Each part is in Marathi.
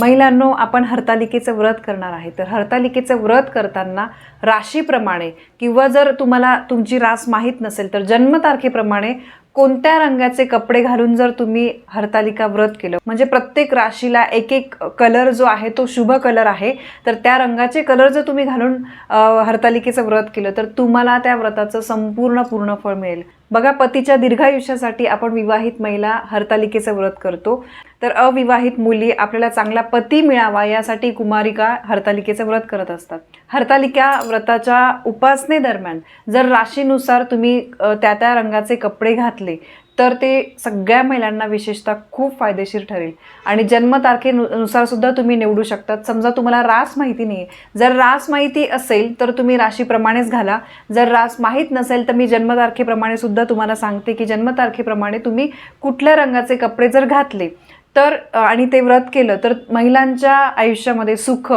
महिलांनो आपण हरतालिकेचं व्रत करणार आहे. तर हरतालिकेचं व्रत करताना राशीप्रमाणे किंवा जर तुम्हाला तुमची रास माहीत नसेल तर जन्मतारखेप्रमाणे कोणत्या रंगाचे कपडे घालून जर तुम्ही हरतालिका व्रत केलं म्हणजे प्रत्येक राशीला एक एक कलर जो आहे तो शुभ कलर आहे तर त्या रंगाचे कलर जर तुम्ही घालून हरतालिकेचं व्रत केलं तर तुम्हाला त्या व्रताचं संपूर्ण पूर्ण फळ मिळेल. बघा पतीच्या दीर्घायुष्यासाठी आपण विवाहित महिला हरतालिकेचं व्रत करतो. तर अविवाहित मुली आपल्याला चांगला पती मिळावा यासाठी कुमारिका हरतालिकेचं व्रत करत असतात. हरतालिका व्रताच्या उपासनेदरम्यान जर राशीनुसार तुम्ही त्या त्या रंगाचे कपडे घातले तर ते सगळ्या महिलांना विशेषतः खूप फायदेशीर ठरेल. आणि जन्मतारखेनुसार सुद्धा तुम्ही निवडू शकतात. समजा तुम्हाला रास माहिती नाही आहे जर रास माहिती असेल तर तुम्ही राशीप्रमाणेच घाला. जर रास माहीत नसेल तर मी जन्मतारखेप्रमाणे सुद्धा तुम्हाला सांगते की जन्मतारखेप्रमाणे तुम्ही कुठल्या रंगाचे कपडे जर घातले तर आणि ते व्रत केलं तर महिलांच्या आयुष्यामध्ये सुख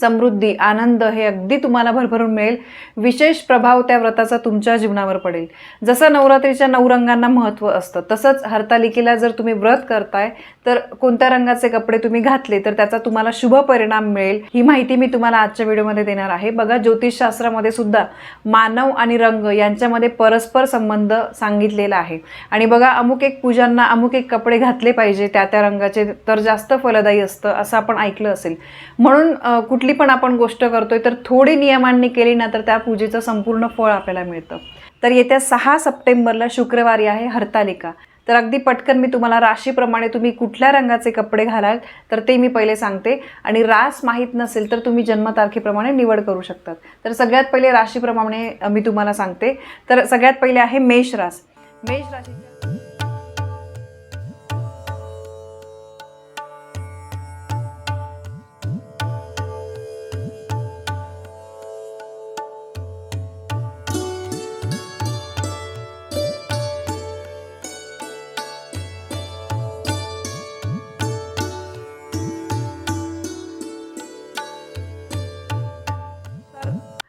समृद्धी आनंद हे अगदी तुम्हाला भरभरून मिळेल. विशेष प्रभाव त्या व्रताचा तुमच्या जीवनावर पडेल. जसं नवरात्रीच्या नऊ रंगांना महत्त्व असतं तसंच हरतालिकेला जर तुम्ही व्रत करताय तर कोणत्या रंगाचे कपडे तुम्ही घातले तर त्याचा तुम्हाला शुभ परिणाम मिळेल. ही माहिती मी तुम्हाला आजच्या व्हिडिओमध्ये देणार आहे. बघा ज्योतिषशास्त्रामध्ये सुद्धा मानव आणि रंग यांच्यामध्ये परस्पर संबंध सांगितलेला आहे. आणि बघा अमुक एक पूजांना अमुक एक कपडे घातले पाहिजे त्या त्या रंगाचे तर जास्त फलदायी असतं असं आपण ऐकलं असेल. म्हणून कुठ कुठली पण आपण गोष्ट करतोय तर थोडी नियमांनी केली ना तर त्या पूजेचं संपूर्ण फळ आपल्याला मिळतं. तर येत्या सहा सप्टेंबरला शुक्रवारी आहे हरतालिका. तर अगदी पटकन मी तुम्हाला राशीप्रमाणे तुम्ही कुठल्या रंगाचे कपडे घालाल तर ते मी पहिले सांगते. आणि रास माहीत नसेल तर तुम्ही जन्मतारखेप्रमाणे निवड करू शकतात. तर सगळ्यात पहिले राशीप्रमाणे मी तुम्हाला सांगते. तर सगळ्यात पहिले आहे मेष रास. मेष राशी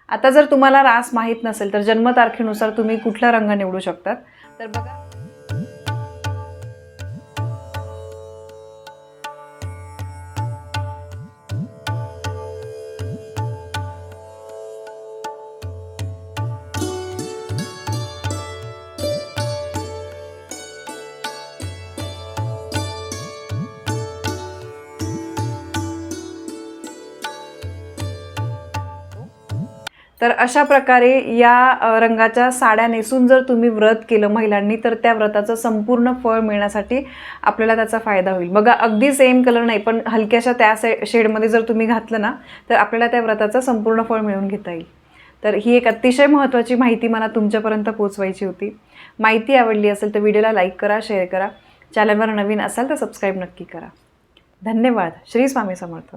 आता जर तुम्हाला रास माहीत नसेल तर जन्मतारखेनुसार तुम्ही कुठला रंग निवडू शकतात? तर बघा. तर अशा प्रकारे या रंगाच्या साड्या नेसून जर तुम्ही व्रत केलं महिलांनी तर त्या व्रताचं संपूर्ण फळ मिळण्यासाठी आपल्याला त्याचा फायदा होईल. बघा अगदी सेम कलर नाही पण हलक्याशा त्या से शेडमध्ये जर तुम्ही घातलं ना तर आपल्याला त्या व्रताचं संपूर्ण फळ मिळवून घेता येईल. तर ही एक अतिशय महत्त्वाची माहिती मला तुमच्यापर्यंत पोचवायची होती. माहिती आवडली असेल तर व्हिडिओला लाईक करा शेअर करा. चॅनलवर नवीन असाल तर सबस्क्राईब नक्की करा. धन्यवाद. श्री स्वामी समर्थ.